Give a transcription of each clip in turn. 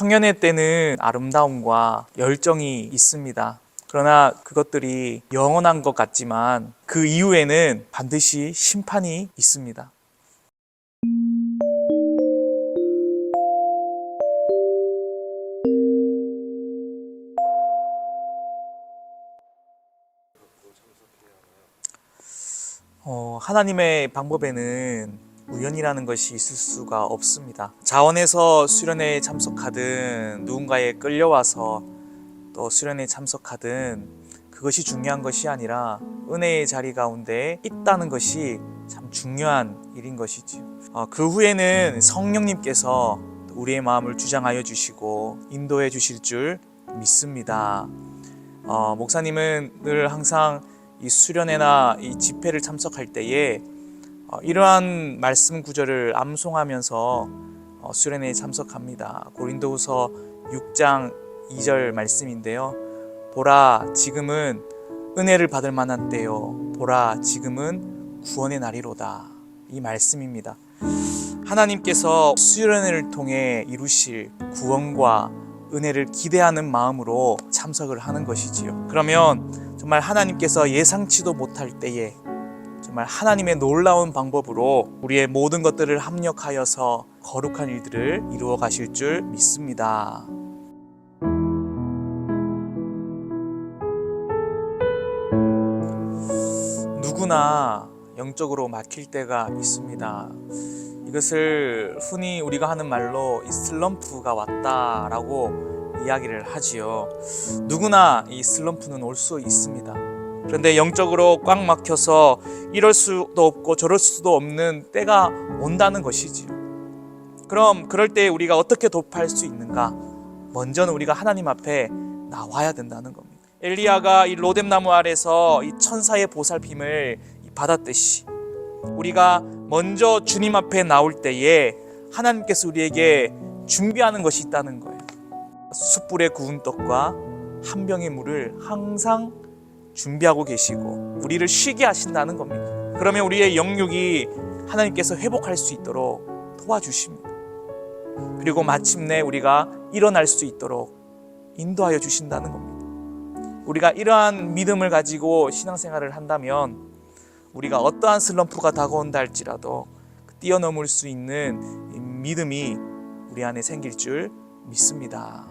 청년의 때는 아름다움과 열정이 있습니다. 그러나 그것들이 영원한 것 같지만 그 이후에는 반드시 심판이 있습니다. 어, 하나님의 방법에는 우연이라는 것이 있을 수가 없습니다. 자원에서 수련회에 참석하든 누군가에 끌려와서 또 수련회에 참석하든 그것이 중요한 것이 아니라 은혜의 자리 가운데 있다는 것이 참 중요한 일인 것이지요. 어, 그 후에는 성령님께서 우리의 마음을 주장하여 주시고 인도해 주실 줄 믿습니다. 어, 목사님은 늘 항상 이 수련회나 이 집회를 참석할 때에 어, 이러한 말씀 구절을 암송하면서 어, 수련회에 참석합니다. 고린도후서 6장 2절 말씀인데요. 보라 지금은 은혜를 받을 만한 때요. 보라 지금은 구원의 날이로다. 이 말씀입니다. 하나님께서 수련회를 통해 이루실 구원과 은혜를 기대하는 마음으로 참석을 하는 것이지요. 그러면 정말 하나님께서 예상치도 못할 때에 정말 하나님의 놀라운 방법으로 우리의 모든 것들을 합력하여서 거룩한 일들을 이루어 가실 줄 믿습니다. 누구나 영적으로 막힐 때가 있습니다. 이것을 흔히 우리가 하는 말로 이 슬럼프가 왔다라고 이야기를 하지요. 누구나 이 슬럼프는 올 수 있습니다. 그런데 영적으로 꽉 막혀서 이럴 수도 없고 저럴 수도 없는 때가 온다는 것이지요. 그럼 그럴 때 우리가 어떻게 도파할 수 있는가? 먼저는 우리가 하나님 앞에 나와야 된다는 겁니다. 엘리야가 이 로뎀나무 아래서 이 천사의 보살핌을 받았듯이 우리가 먼저 주님 앞에 나올 때에 하나님께서 우리에게 준비하는 것이 있다는 거예요. 숯불에 구운 떡과 한 병의 물을 항상 준비하고 계시고 우리를 쉬게 하신다는 겁니다. 그러면 우리의 영육이 하나님께서 회복할 수 있도록 도와주십니다. 그리고 마침내 우리가 일어날 수 있도록 인도하여 주신다는 겁니다. 우리가 이러한 믿음을 가지고 신앙생활을 한다면 우리가 어떠한 슬럼프가 다가온다 할지라도 그 뛰어넘을 수 있는 이 믿음이 우리 안에 생길 줄 믿습니다.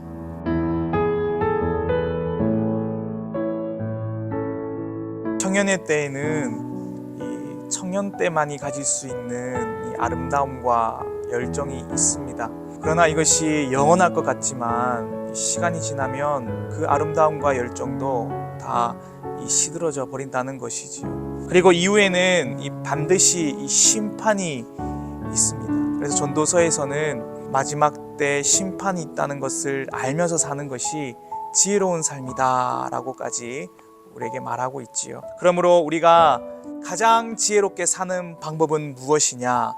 청년의 때에는 이 청년 때만이 가질 수 있는 이 아름다움과 열정이 있습니다. 그러나 이것이 영원할 것 같지만 시간이 지나면 그 아름다움과 열정도 다이 시들어져 버린다는 것이지요. 그리고 이후에는 이 반드시 이 심판이 있습니다. 그래서 전도서에서는 마지막 때 심판이 있다는 것을 알면서 사는 것이 지혜로운 삶이다라고까지 우리에게 말하고 있지요. 그러므로 우리가 가장 지혜롭게 사는 방법은 무엇이냐?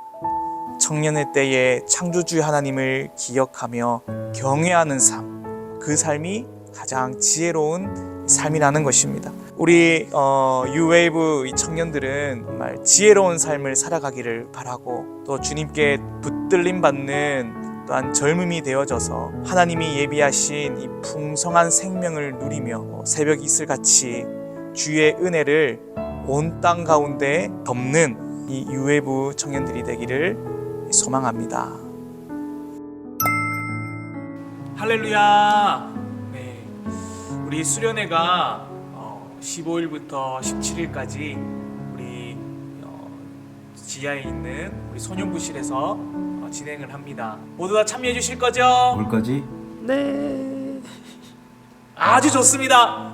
청년의 때에 창조주 하나님을 기억하며 경외하는 삶, 그 삶이 가장 지혜로운 삶이라는 것입니다. 우리 어, 유웨이브 이 청년들은 정말 지혜로운 삶을 살아가기를 바라고 또 주님께 붙들림 받는 또한 젊음이 되어져서 하나님이 예비하신 이 풍성한 생명을 누리며 새벽 이슬 같이 주의 은혜를 온 땅 가운데 덮는 이 유웨이브 청년들이 되기를 소망합니다. 할렐루야. 네. 우리 수련회가 어, 15일부터 17일까지 우리 어, 지하에 있는 우리 소년부실에서 어, 진행을 합니다. 모두 다 참여해 주실 거죠? 올 거지? 아주 좋습니다.